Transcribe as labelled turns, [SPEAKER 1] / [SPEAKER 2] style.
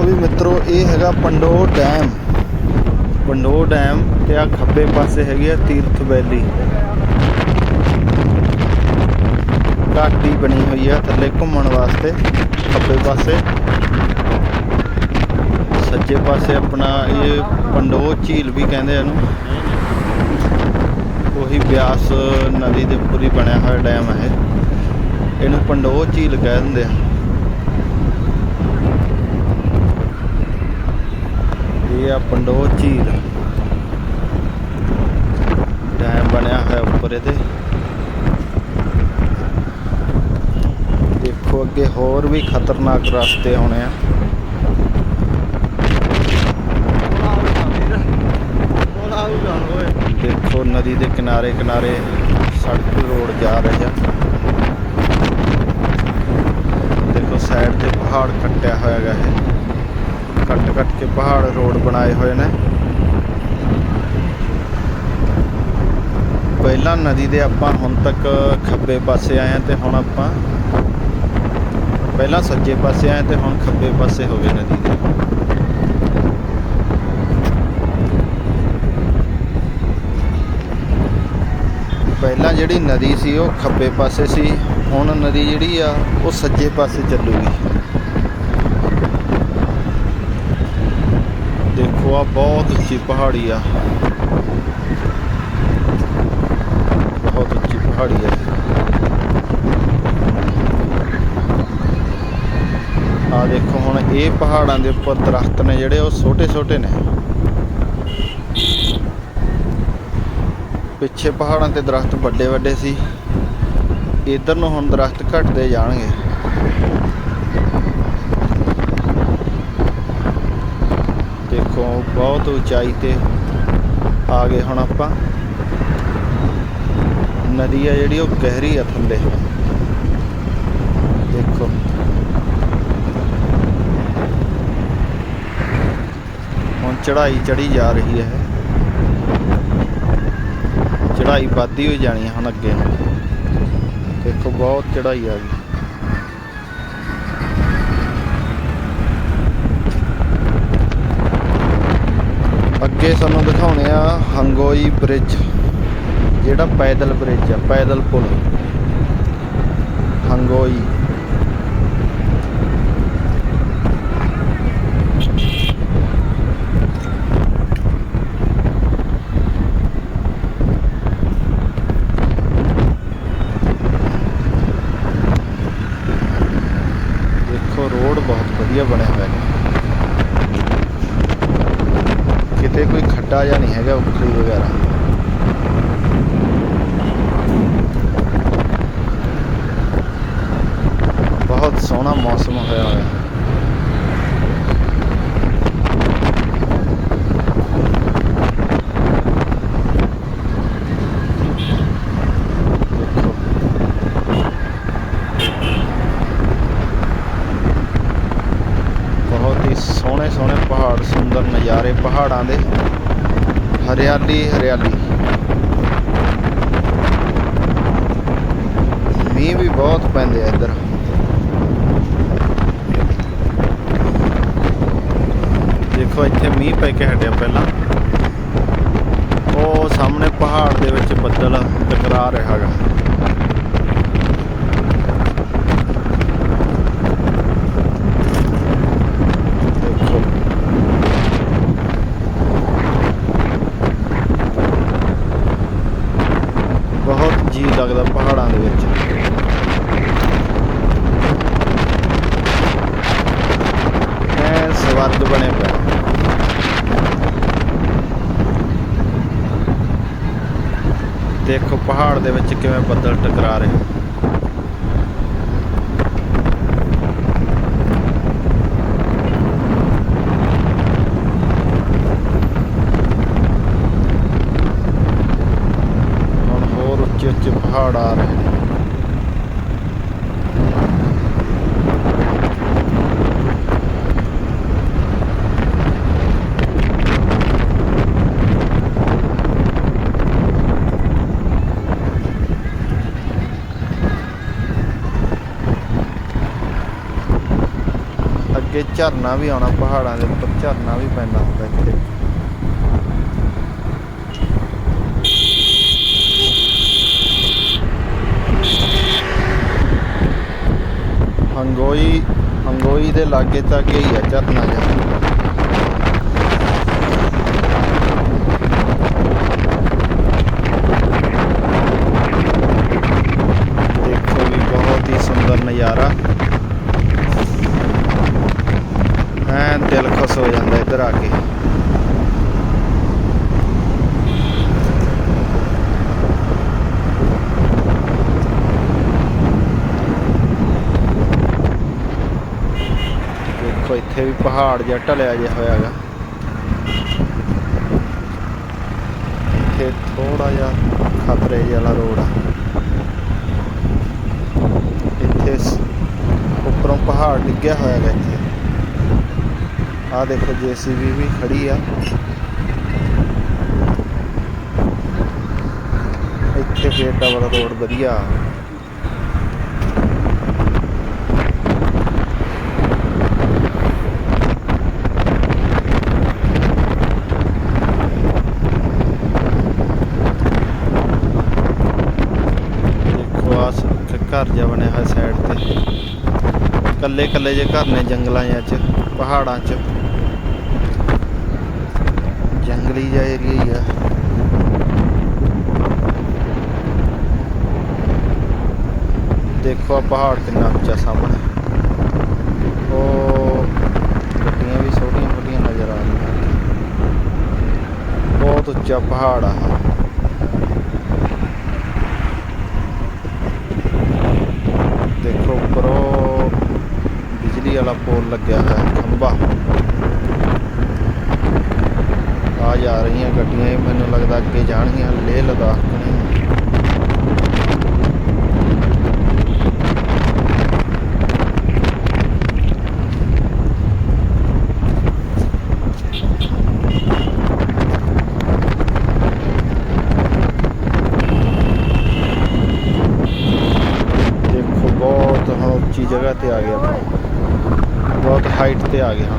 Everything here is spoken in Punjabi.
[SPEAKER 1] ਲਓ ਵੀ ਮਿੱਤਰੋ, ਇਹ ਹੈਗਾ ਪੰਡੋ ਡੈਮ। ਪੰਡੋ ਡੈਮ ਤੇ ਆ ਖੱਬੇ ਪਾਸੇ ਹੈਗੀ ਆ ਤੀਰਥ ਵੈਲੀ। ਘਾਟੀ ਬਣੀ ਹੋਈ ਆ ਥੱਲੇ ਘੁੰਮਣ ਵਾਸਤੇ, ਖੱਬੇ ਪਾਸੇ। ਸੱਜੇ ਪਾਸੇ ਆਪਣਾ ਇਹ ਪੰਡੋ ਝੀਲ ਵੀ ਕਹਿੰਦੇ ਇਹਨੂੰ। ਉਹੀ ਬਿਆਸ ਨਦੀ ਦੇ ਉੱਪਰ ਹੀ ਬਣਿਆ ਹੋਇਆ ਡੈਮ ਹੈ ਇਹਨੂੰ ਪੰਡੋ ਝੀਲ ਕਹਿ ਦਿੰਦੇ ਆ ਇਹ ਆ ਪੰਡੋ ਝੀਲ। ਡੈਮ ਬਣਿਆ ਹੋਇਆ ਉੱਪਰ ਇਹਦੇ। ਦੇਖੋ ਅੱਗੇ ਹੋਰ ਵੀ ਖਤਰਨਾਕ ਰਸਤੇ ਆਉਣੇ ਆ। ਦੇਖੋ ਨਦੀ ਦੇ ਕਿਨਾਰੇ ਕਿਨਾਰੇ ਸੜਕ ਰੋਡ ਜਾ ਰਹੇ ਆ। ਦੇਖੋ ਸਾਈਡ ਤੇ ਪਹਾੜ ਕੱਟਿਆ ਹੋਇਆ ਹੈਗਾ ਇਹ। ਕੱਟ ਕੱਟ ਕੇ ਪਹਾੜ ਰੋਡ ਬਣਾਏ ਹੋਏ ਨੇ। ਪਹਿਲਾਂ ਨਦੀ ਦੇ ਆਪਾਂ ਹੁਣ ਤੱਕ ਖੱਬੇ ਪਾਸੇ ਆਏ ਹਾਂ ਤੇ ਹੁਣ ਆਪਾਂ ਪਹਿਲਾਂ ਸੱਜੇ ਪਾਸੇ ਆਏ ਤੇ ਹੁਣ ਖੱਬੇ ਪਾਸੇ ਹੋ ਗਏ ਨਦੀ ਦੇ। ਪਹਿਲਾਂ ਜਿਹੜੀ ਨਦੀ ਸੀ ਉਹ ਖੱਬੇ ਪਾਸੇ ਸੀ, ਹੁਣ ਨਦੀ ਜਿਹੜੀ ਆ ਉਹ ਸੱਜੇ ਪਾਸੇ ਚੱਲੂਗੀ। ਦੇਖੋ ਆ ਬਹੁਤ ਉੱਚੀ ਪਹਾੜੀ ਆ। ਬਹੁਤ ਉੱਚੀ ਪਹਾੜੀ ਆ। ਆ ਦੇਖੋ ਹੁਣ ਇਹ ਪਹਾੜਾਂ ਦੇ ਉੱਪਰ ਦਰਖਤ ਨੇ ਜਿਹੜੇ, ਉਹ ਛੋਟੇ ਛੋਟੇ ਨੇ। ਪਿੱਛੇ ਪਹਾੜਾਂ ਤੇ ਦਰਖਤ ਵੱਡੇ ਵੱਡੇ ਸੀ। ਇਧਰ ਨੂੰ ਹੁਣ ਦਰਖਤ ਘਟਦੇ ਜਾਣਗੇ ਦੇਖੋ ਬਹੁਤ ਉਚਾਈ ਤੇ ਆ ਗਏ ਹੁਣ ਆਪਾਂ। ਨਦੀ ਆ ਜਿਹੜੀ, ਉਹ ਗਹਿਰੀ ਆ ਥੱਲੇ। ਦੇਖੋ। ਹੁਣ ਚੜਾਈ ਚੜੀ ਜਾ ਰਹੀ ਹੈ। ਚੜਾਈ ਵੱਧਦੀ ਹੋਈ ਜਾਣੀ ਹੁਣ ਅੱਗੇ। ਦੇਖੋ, ਬਹੁਤ ਚੜਾਈ ਆ ਗਈ। ਅੱਗੇ ਸਾਨੂੰ ਦਿਖਾਉਣੇ ਆ ਹੰਗੋਈ ਬ੍ਰਿਜ ਜਿਹੜਾ ਪੈਦਲ ਬ੍ਰਿਜ ਆ, ਪੈਦਲ ਪੁਲ। ਹੰਗੋਈ। ਦੇਖੋ ਰੋਡ ਬਹੁਤ ਵਧੀਆ ਬਣਿਆ ਹੋਇਆ ਹੈ। ਕਿਤੇ ਕੋਈ ਖੱਡਾ ਜਾਂ ਨਹੀਂ ਹੈਗਾ ਉਖੜੀ ਵਗੈਰਾ। ਬਹੁਤ ਸੋਹਣਾ ਮੌਸਮ ਹੋਇਆ ਹੋਇਆ ਹੈ ਦੇਖੋ ਬਹੁਤ ਹੀ ਸੋਹਣੇ ਪਹਾੜ, ਸੁੰਦਰ ਨਜ਼ਾਰੇ, ਪਹਾੜਾਂ ਦੇ। ਹਰਿਆਲੀ ਹਰਿਆਲੀ। ਮੀਂਹ ਵੀ ਬਹੁਤ ਪੈਂਦੇ ਆ ਇੱਧਰ। ਦੇਖੋ, ਇੱਥੇ ਮੀਂਹ ਪੈ ਕੇ ਹਟਿਆ ਪਹਿਲਾਂ। ਉਹ ਸਾਹਮਣੇ ਪਹਾੜ ਦੇ ਵਿੱਚ ਬੱਦਲ ਟਕਰਾ ਰਿਹਾ ਹੈਗਾ ਦੇਖੋ ਬਹੁਤ ਜੀ ਲੱਗਦਾ ਪਹਾੜਾਂ ਦੇ ਵਿੱਚ ਐ ਸਵਰਗ ਬਣੇ ਪਿਆ ਦੇਖੋ ਪਹਾੜ ਦੇ ਵਿੱਚ ਕਿਵੇਂ ਬੱਦਲ ਟਕਰਾ ਰਹੇ ਹੁਣ ਹੋਰ ਉੱਚੇ ਉੱਚੇ ਪਹਾੜ ਆ ਰਹੇ ਨੇ ਅੱਗੇ ਝਰਨਾ ਵੀ ਆਉਣਾ, ਪਹਾੜਾਂ ਦੇ ਉੱਪਰ ਝਰਨਾ ਵੀ ਪੈਂਦਾ ਹੁੰਦਾ ਇੱਥੇ। ਹੰਗੋਈ ਹੰਗੋਈ ਦੇ ਲਾਗੇ ਤੱਕ ਹੀ ਹੈ ਝਰਨਾ ਜਿਹਾ। ਦੇਖੋ ਵੀ ਬਹੁਤ ਹੀ ਸੁੰਦਰ ਨਜ਼ਾਰਾ। ਹੋ ਜਾਂਦਾ ਇੱਧਰ ਆ ਕੇ। ਦੇਖੋ, ਇੱਥੇ ਵੀ ਪਹਾੜ ਜਿਹਾ ਢਲਿਆ ਜਿਹਾ ਹੋਇਆ ਹੈਗਾ। ਇੱਥੇ ਥੋੜਾ ਜਿਹਾ ਖਤਰੇ ਜਿਹਾ ਵਾਲਾ ਰੋਡ ਆ। ਇੱਥੇ ਸ- ਉੱਪਰੋਂ ਪਹਾੜ ਡਿੱਗਿਆ ਹੋਇਆ ਹੈਗਾ ਇੱਥੇ। ਆਹ ਦੇਖੋ ਜੀਸੀਬੀ ਵੀ ਖੜੀ ਆ। ਇੱਥੇ ਫੇਰ ਡਬਲ ਰੋਡ ਵਧੀਆ। ਦੇਖੋ ਘਰ ਜਿਹਾ ਬਣਿਆ ਹੋਇਆ ਸਾਈਡ ਤੇ। ਕੱਲੇ ਕੱਲੇ ਜੇ ਘਰ ਨੇ ਜੰਗਲਾਂ ਚ, ਪਹਾੜਾਂ ਚ। ਜੰਗਲੀ ਜਿਹਾ ਏਰੀਆ ਹੀ ਆ ਦੇਖੋ ਆ ਪਹਾੜ ਕਿੰਨਾ ਉੱਚਾ ਸਾਹਮਣੇ ਉਹ ਗੱਡੀਆਂ ਵੀ ਛੋਟੀਆਂ ਛੋਟੀਆਂ ਨਜ਼ਰ ਆ ਰਹੀਆਂ ਬਹੁਤ ਉੱਚਾ ਪਹਾੜ ਆ ਆਹ। ਦੇਖੋ ਉੱਪਰੋਂ ਬਿਜਲੀ ਵਾਲਾ ਪੋਲ ਲੱਗਿਆ ਹੋਇਆ ਹੈ, ਖੰਭਾ ਆ ਜਾ ਰਹੀਆਂ ਗੱਡੀਆਂ, ਇਹ ਮੈਨੂੰ ਲੱਗਦਾ ਅੱਗੇ ਜਾਣਗੀਆਂ ਲੇਹ ਲਦਾਖ ਕਣੀ ਦੇਖੋ, ਬਹੁਤ, ਹਾਂ, ਉੱਚੀ ਜਗ੍ਹਾ ਤੇ ਆ ਗਏ ਆਪਾਂ ਬਹੁਤ ਹਾਈਟ ਤੇ ਆ ਗਏ ਹਾਂ